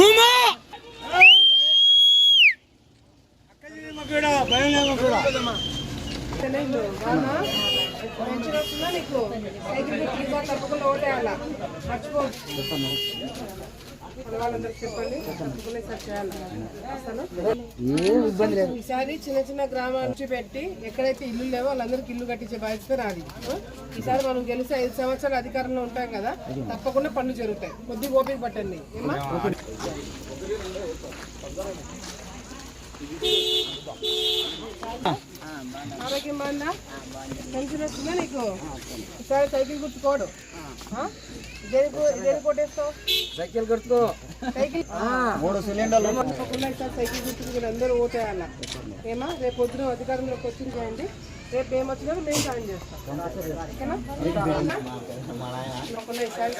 భూమా! నీకు సైకిల్ తప్పకుండా ఓటేయాలా మర్చిపో ఈసారి చేయాలి వస్తాను? ఈసారి చిన్న చిన్న గ్రామాల నుంచి పెట్టి ఎక్కడైతే ఇల్లు లేవో వాళ్ళందరికీ ఇల్లు కట్టించే బాధ్యత నాది? ఈసారి మనం గెలిచి ఐదు సంవత్సరాలు అధికారంలో ఉంటాం కదా తప్పకుండా పనులు జరుగుతాయి. కొద్దిగా ఓపిక పట్టండి. ఆరోగ్యం బాగుందా? పెన్షన్ వస్తుందా నీకు? ఈసారి సైకిల్ గుర్తుకోడు. సైకిల్ గుర్తుకో సైకిల్? మూడు సిలిండర్లు. సైకిల్ గుర్తుకు అందరూ ఓటేయాల ఏమా? రేపు పొద్దున అధికారంలోకి వచ్చింది చేయండి రేపు మేము వచ్చినా మేము సాయం చేస్తాం. ఓకేనా?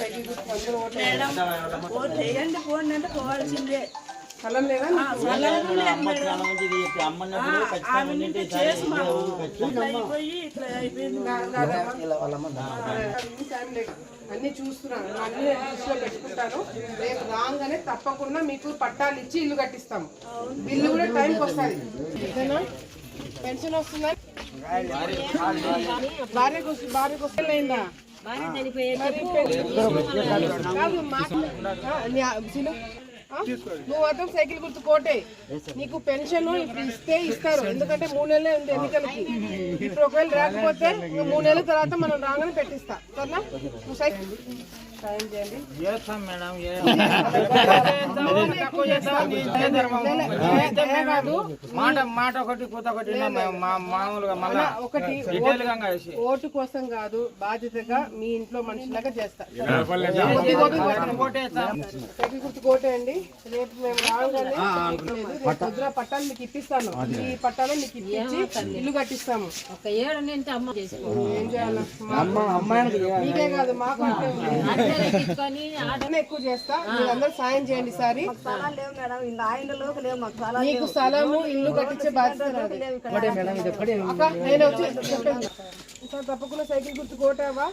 సైకిల్ గుర్తుకు అందరూ ఓటేయాలి ఓ చేయండి ఫోన్ అంటే పోవాల్సిందే. స్థలం లేదా అన్ని చూస్తున్నాను. అన్ని నేను దృష్టిలో పెట్టుకుంటాను. రేపు రాగానే తప్పకుండా మీకు పట్టాలు ఇచ్చి ఇల్లు కట్టిస్తాము. బిల్లు కూడా టైంకి వస్తుంది. పెన్షన్ వస్తుందా? భార్యకు వస్తు- భార్యకు వస్తుందా మరి నువ్వు మాత్రం సైకిల్ గుర్తు కోటే నీకు పెన్షన్ ఇస్తే ఇస్తారు. ఎందుకంటే మూడు నెలలే ఉంది ఎన్నికలకి. ఇప్పుడు ఒకవేళ రాకపోతే మూడు నెలల తర్వాత మనం రాగానే పెట్టిస్తా. సరేనా? నువ్వు సైకిల్ సాయం చేయండి. చేస్తాం మేడం కాదు మాట మాట ఒకటి కూత ఒకటి మా మామూలుగా మళ్ళా ఒకటి ఓటు కోసం కాదు బాధ్యతగా మీ ఇంట్లో మనిషిలాగా చేస్తా. కొట్టేస్తాం సైకిల్ గుర్తు కోటేయండి రేపు మేము రాగానే పట్టాలు మీకు ఇప్పిస్తాను. ఈ పట్టాలు మీకు ఇప్పించి ఇల్లు కట్టిస్తాము. ఒక ఏడు అమ్మ చేసుకో. ఏం చేయాలి? మీకే కాదు మాకు ఎక్కువ చేస్తా. మీరందరూ సాయం చేయండి ఇలా మాకు స్థలము ఇల్లు కట్టించే బాధ్యత నేను వచ్చి తప్పకుండా సైకిల్ గుర్తు కోటావా?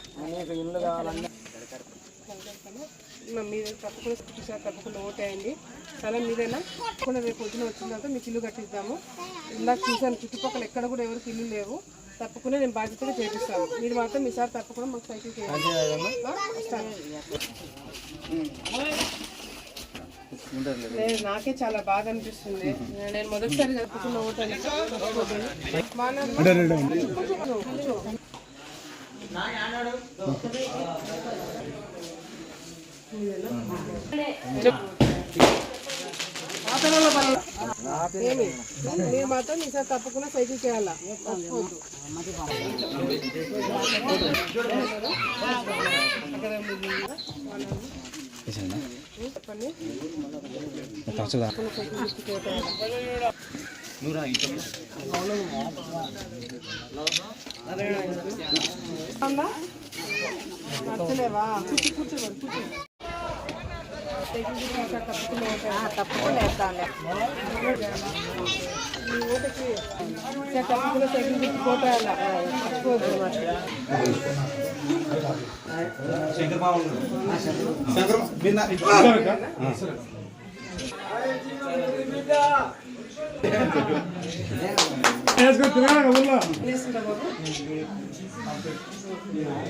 ఇల్లు కావాలన్నా. మీరు తప్పకుండా తప్పకుండా ఓటేయండి. స్థలం మీదేనా తప్పకుండా రేపు పొద్దున వచ్చిన తర్వాత మీకు ఇల్లు కట్టిద్దాము ఇందాక చూసాను చుట్టుపక్కల ఎక్కడ కూడా ఎవరికి ఇల్లు లేవు. తప్పకుండా నేను బాధ్యతగా చేపిస్తాను. మీరు మాత్రం ఈసారి తప్పకుండా మాకు సైకిల్ చేయాలి నాకే చాలా బాగా అనిపిస్తుంది. నేను మొదటిసారి జరుపుకున్న ఓటాను ఏమి? మీరు మాత్రం ఈసారి తప్పకుండా సైకిల్ చేయాలా? మర్చిపోవద్దు చెప్పండి నచ్చలేవా కూర్చో సైకిల్ గుర్తు ఈసారి తప్పకుండా వేస్తాను తప్పకుండా సైకిల్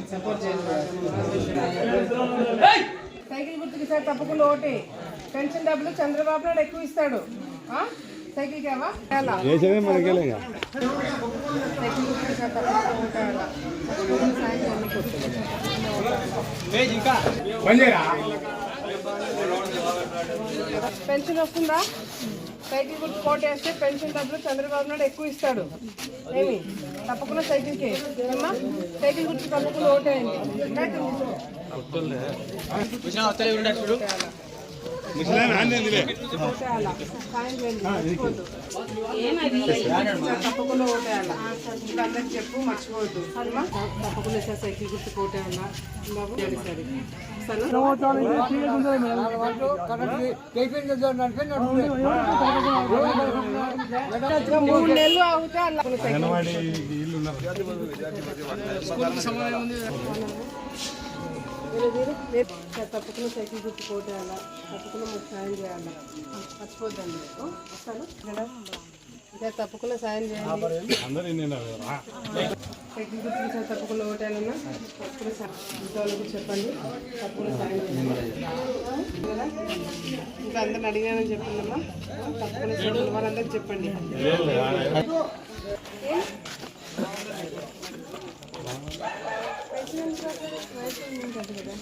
సపోర్ట్ చేయండి సైకిల్ గుర్తుకి సార్ తప్పకుండా ఓటే. పెన్షన్ డబ్బులు చంద్రబాబు నాయుడు ఎక్కువ ఇస్తాడు? సైకిల్ కేవా. పెన్షన్ వస్తుందా? సైకిల్ గుర్తు కోటేస్తే పెన్షన్ డబ్బులు చంద్రబాబు నాయుడు ఎక్కువ ఇస్తాడు. ఏమి? తప్పకుండా సైకిల్కి సైకిల్ గుర్తు తప్పకుండా ఓటేయండి తప్పకుండా ఓటేయాలా ఇంకా అందరికి చెప్పు మర్చిపోవద్దు తప్పకుండా సైకిల్ గుర్తు ఓటేయాలా బాబు సరే మూడు నెలలు అవుతే మీరు మీరు రేపు తప్పకుండా సైకిల్ గుర్తు కోటేయాలా తప్పకుండా మాకు సాయం చేయాలా. మర్చిపోద్దండి మీకు వస్తాను. మేడం ఇంకా తప్పకుండా సాయం చేయాలి సైకిల్ గుర్తు సార్ తప్పకుండా ఓటేయాలన్నా తప్పకుండా ఇంతవరకు చెప్పండి. తప్పకుండా సాయం చేయాలి ఇంకా అందరిని అడిగానని చెప్పిందమ్మా తప్పకుండా Akşam misafirler var. Şimdi ne kadar?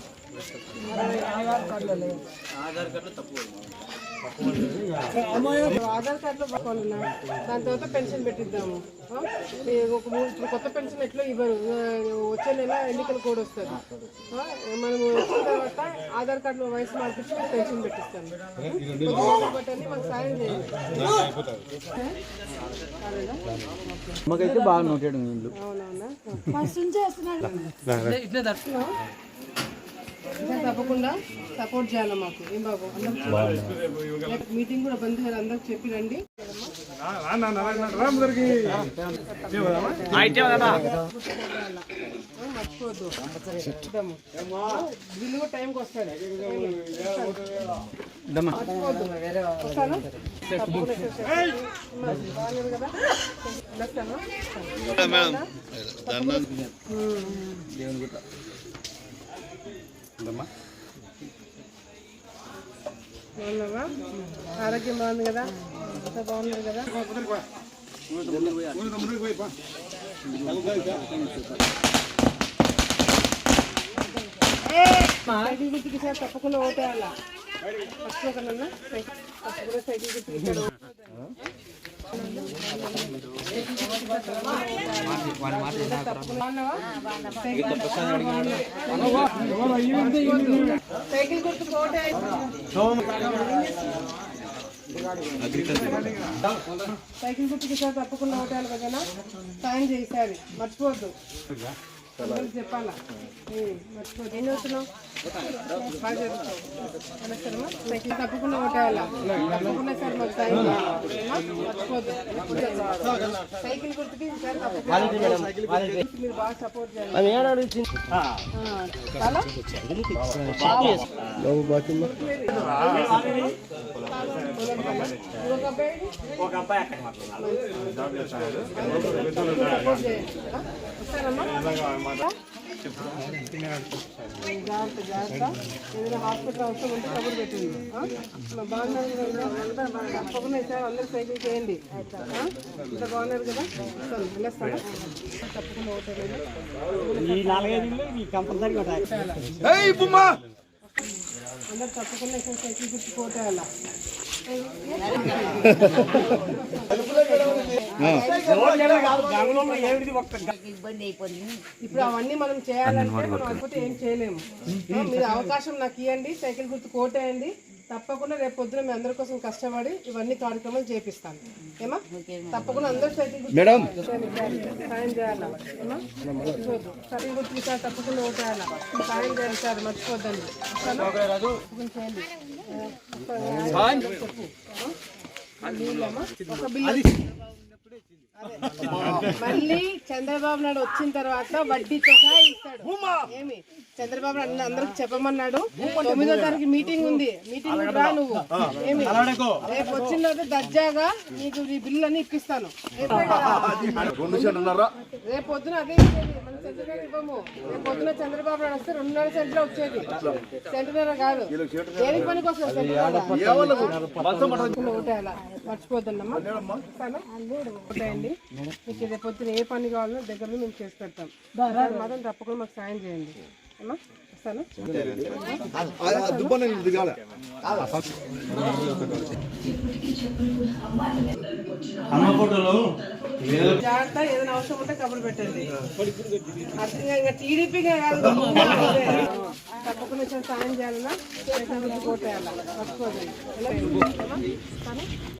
Aadhaar కార్డులో పట్టుకోవాలన్నా దాని తర్వాత పెన్షన్ పెట్టిద్దాము. ఒక మూడు ఇప్పుడు కొత్త పెన్షన్ ఎట్లా ఇవ్వరు? వచ్చే నెల ఎన్నికల కోడ్ వస్తుంది? మనం వచ్చిన తర్వాత ఆధార్ కార్డులో వయసు మార్పించి పెన్షన్ పెట్టిస్తాను బట్టని మాకు సాయం చేయండి. కాలేదా? మాకైతే బాగా నోటాడు ఇల్లు. అవునవునా ఫస్ట్ నుంచి వస్తున్నాడు. ఇంకా తప్పకుండా సపోర్ట్ చేయాలి మాకు ఏం బాబు అందరికి మీటింగ్ కూడా బంద్ కదా అందరికి చెప్పి రండి ఇద్దాము. బిల్లు కూడా టైంకి వస్తాడు వస్తాను కదా వెళ్ళొస్తాను బాగున్నావా ఆరోగ్యం బాగుంది కదా అంతా బాగున్నారు కదా సైకిల్ గుర్తుకి సార్ తప్పకుండా ఓటేయాలా మర్చిపోకనన్నా సైకిల్ తప్పకుండా సైకిల్ గుర్తుకి సార్ బాగున్నావా? సైకిల్ గుర్తు కోట సైకిల్ గుర్తుకి సార్ తప్పకుండా ఓటాలి కదా? సాయం చేసారి మర్చిపోవద్దు. అందరికి చెప్పాలా? సైకిల్ తప్పకుండా తప్పకుండా సార్ మాకు సైకిల్ గుర్తుకి సార్ తప్పకుండా మీరు బాగా సపోర్ట్ చేయాలి. ఆ, చాలా? ఇంకొక అబ్బాయి ఒక అబ్బాయి అక్కడ జాగ్రత్త జాగ్రత్త ఏదైనా హాస్పిటల్ అవసరం ఉంటే కబురు పెట్టండి బాగున్నారు తప్పకుండా సార్ అందరూ సైకిల్ చేయండి? ఇంత బాగున్నారు కదా వస్తాను వెళ్ళొస్తాను తప్పకుండా ఓటేయండి ఈ నాలుగైదు కంపల్సరీ అందరు తప్పకుండా సైకిల్ ఇబ్బంది అయిపోయింది ఇప్పుడు అవన్నీ మనం చేయాలంటే మనం ఏం చేయలేము. మీరు అవకాశం నాకు ఇవ్వండి. సైకిల్ గుర్తు కోటేయండి. తప్పకుండా రేపు పొద్దున మీ అందరి కోసం కష్టపడి ఇవన్నీ కార్యక్రమాలు చేపిస్తాను. ఏమా? తప్పకుండా అందరూ మేడం. సాయం చేయాలా? ఏమా? సైకిల్ గుర్తు సార్ తప్పకుండా ఓటేయాలా? సాయం చేయాలి సార్ మర్చిపోద్దండి? ఒక బిల్లు మళ్ళీ చంద్రబాబు నాయుడు వచ్చిన తర్వాత వడ్డీతో సహా ఇస్తాడు. ఏమి? చంద్రబాబు నాయుడు అందరికి చెప్పమన్నాడు. తొమ్మిదో తారీఖు మీటింగ్ ఉంది. మీటింగ్ రా నువ్వు. ఏమి? రేపు వచ్చిన తర్వాత దర్జాగా నీకు ఈ బిల్లు అన్ని ఇప్పిస్తాను. రేపే పొద్దున అదే ఇవ్వము. రేపు పొద్దున చంద్రబాబు నాయుడు వస్తే రెండున్నర సెంటర్ వచ్చేది. సెంటర్ కాదు. దేనికి పనికి వస్తుంది సెంటర్ ఓటేయండి మీకు రేపు పొద్దున ఏ పని కావాలో దగ్గర మేము చేసి పెడతాం. దాని మాత్రం తప్పకుండా మాకు సాయం చేయండి. వస్తాను. జాగ్రత్త ఏదైనా అవసరం ఉంటే కబురు పెట్టండి. ఇంకా కాదు. తప్పకుండా సాయం చేయాలన్నా మర్చిపోదండి